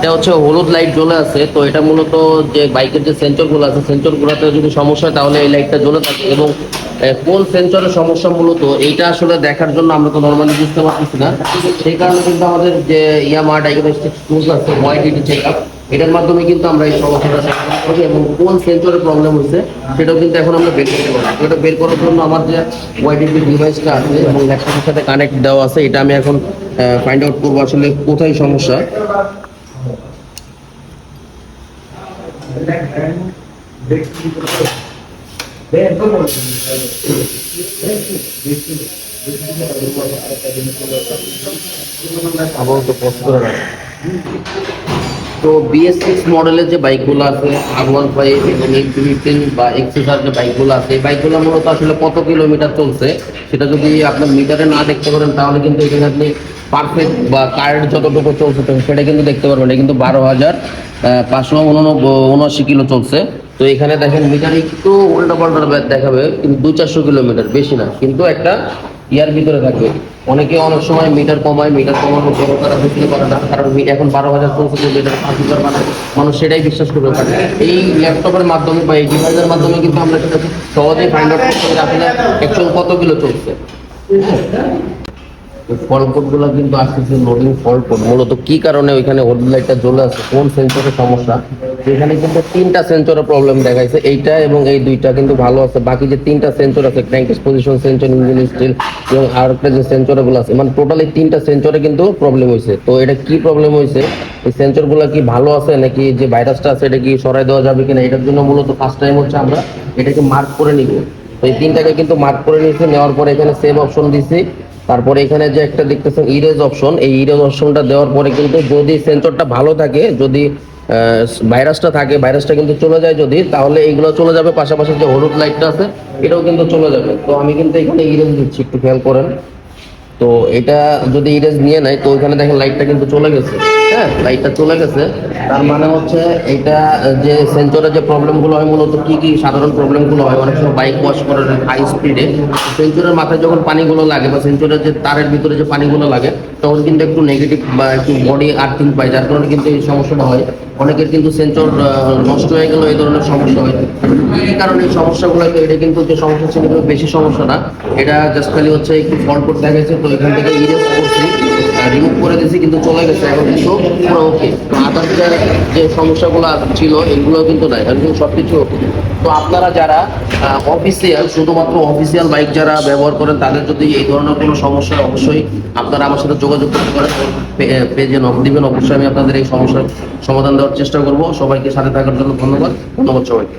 এটা হচ্ছে হলুদ লাইট জ্বলে আছে, তো এটা মূলত যে বাইকের যে সেন্সরগুলো আছে সেন্সর গুলোতে যদি সমস্যা তাহলে এই লাইটটা জ্বলে থাকে এবং কোন সেন্সরের সমস্যা মূলত, এইটা আসলে দেখার জন্য আমরা তো নর্মালি বুঝতে পারতেছি না। সেই কারণে কিন্তু আমাদের যে ইয়ামা ডায়াগনস্টিক টুলস আছে ওয়াইডিটি চেক আপ এটার মাধ্যমে কিন্তু আমরা এই সমস্যাটা করি এবং কোন সেন্সরের প্রবলেম হয়েছে, সেটাও কিন্তু এখন আমরা বের করতে পারব। এটা বের করার জন্য আমার যে ওয়াইডিটি ডিভাইসটা আছে এবং ল্যাপটপের সাথে কানেক্ট দেওয়া আছে, এটা আমি এখন ফাইন্ড আউট করব আসলে কোথায় সমস্যা। আপাতত পোস্ট করে রাখো। তো বিএস সিক্স মডেলের যে বাইকগুলো আছে আর ওয়ান ফাইভ এবং এইট ফিফটিন বা এক্সেসার যে বাইকগুলো আছে, এই বাইকগুলো মূলত আসলে কত কিলোমিটার চলছে সেটা যদি আপনার মিটারে না দেখতে পারেন, তাহলে কিন্তু এখানে আপনি পারফেক্ট বা কার্ড যতটুকু চলছে সেটা কিন্তু দেখতে পারবেন। কিন্তু বারো হাজার পাঁচশো উনআশি কিলো চলছে। তো এখানে দেখেন মিটার একটু উল্টা পাল্টা দেখাবে, কিন্তু দু চারশো কিলোমিটার, বেশি না। কিন্তু একটা ইয়ার ভিতরে থাকবে। অনেকে অনেক সময় মিটার কমায়, মিটার পরও তারা বিক্রি করে না, কারণ এখন বারো হাজার যে মিটার, পাঁচ হাজার বানায় মানুষ সেটাই বিশ্বাস করবে পারে এই ল্যাপটপের মাধ্যমে বা এই ডিভাইসের মাধ্যমে কিন্তু আমরা সেটা সহজেই ফাইন্ড আউট করতে পারি। আসলে অ্যাকচুয়াল কত কিলো চলছে? ফল্ট কোডগুলো কিন্তু আসতেছে লোডিং ফল্ট কোড মূলত কি কারণে ওইখানে হলুদ লাইটটা জ্বলে আছে? কোন সেন্সরের সমস্যা? এখানে কিন্তু তিনটা সেন্সরের প্রবলেম দেখাইছে। এইটা এবং এই দুইটা কিন্তু ভালো আছে। বাকি যে তিনটা সেন্সর আছে crankcase position sensor engine steel এবং আর একটা যে সেন্সরগুলো আছে মানে টোটাল তিনটা সেন্সরে কিন্তু প্রবলেম হয়েছে তো এটা কি প্রবলেম হয়েছে এই সেন্সরগুলো কি ভালো আছে নাকি যে ভাইরাসটা আছে, এটা কি সরাই দেওয়া যাবে কিনা? এটার জন্য মূলত ফার্স্ট টাইম হচ্ছে আমরা এটাকে মার্ক করে নিব। তো এই তিনটাকে কিন্তু মার্ক করে নিয়েছি, নেওয়ার পরে এখানে সেভ অপশন দিছি। তারপরে এখানে যে একটা দেখতেছেন ইরেজ অপশন এই ইরেজ অপশনটা দেওয়ার পরে কিন্তু যদি সেন্সরটা ভালো থাকে, যদি ভাইরাসটা থাকে ভাইরাসটা কিন্তু চলে যায় যদি, তাহলে এইগুলো চলে যাবে। পাশাপাশি যে হলুদ লাইটটা আছে, এটাও কিন্তু চলে যাবে। তো আমি কিন্তু এখানে ইরেজ দিচ্ছি, একটু খেয়াল করেন। তো এটা যদি ইরেজ নিয়ে নেয়, তো ওইখানে দেখেন লাইটটা কিন্তু চলে গেছে। হ্যাঁ লাইটটা চলে গেছে। তার মানে হচ্ছে এটা যে সেন্সরের যে প্রবলেমগুলো হয়, মূলত কি কি সাধারণ প্রবলেমগুলো হয়, অনেক সময় বাইক ওয়াশ করার হাই স্পিডে সেন্সরের মাথায় যখন পানিগুলো লাগে বা সেন্সরের যে তারের ভিতরে যে পানিগুলো লাগে, তখন কিন্তু একটু নেগেটিভ বা একটু বডি আর্থিং পায়, যার কারণে কিন্তু এই সমস্যাটা হয়। অনেকের কিন্তু সেন্সর নষ্ট হয়ে গেল এই ধরনের সমস্যা হয়। কি কারণে এই সমস্যাগুলো? এটা কিন্তু যে সমস্যা ছিল বেশি সমস্যা না। এটা জাস্ট খালি হচ্ছে একটু ফল্ট করতে গেছে থেকে ইরেজ করছি রিমুভ করে দিয়েছি কিন্তু চলে গেছে এখন পুরো ওকে তো যে সমস্যাগুলো ছিল, এগুলো কিন্তু নাই, এখন সব কিছু তো আপনারা যারা অফিসিয়াল শুধুমাত্র অফিসিয়াল বাইক যারা ব্যবহার করেন, তাদের যদি এই ধরনের কোনো সমস্যা অবশ্যই আপনারা আমার সাথে যোগাযোগ করতে পারেন পেজে নক দিবেন, অবশ্যই আমি আপনাদের এই সমস্যার সমাধান দেওয়ার চেষ্টা করব। সবাইকে সাথে থাকার জন্য ধন্যবাদ ধন্যবাদ সবাইকে।